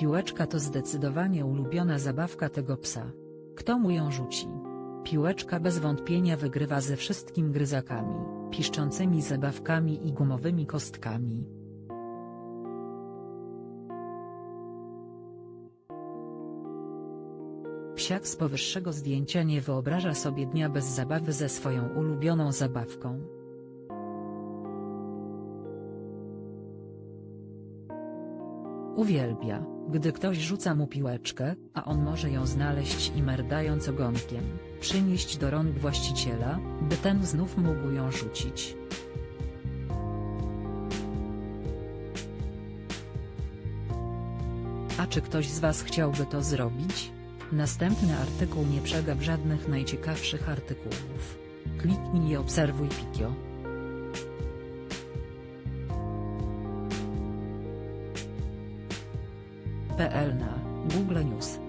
Piłeczka to zdecydowanie ulubiona zabawka tego psa. Kto mu ją rzuci? Piłeczka bez wątpienia wygrywa ze wszystkim gryzakami, piszczącymi zabawkami i gumowymi kostkami. Psiak z powyższego zdjęcia nie wyobraża sobie dnia bez zabawy ze swoją ulubioną zabawką. Uwielbia, gdy ktoś rzuca mu piłeczkę, a on może ją znaleźć i merdając ogonkiem, przynieść do rąk właściciela, by ten znów mógł ją rzucić. A czy ktoś z Was chciałby to zrobić? Następny artykuł nie przegap żadnych najciekawszych artykułów. Kliknij i obserwuj Pikio. PL na Google News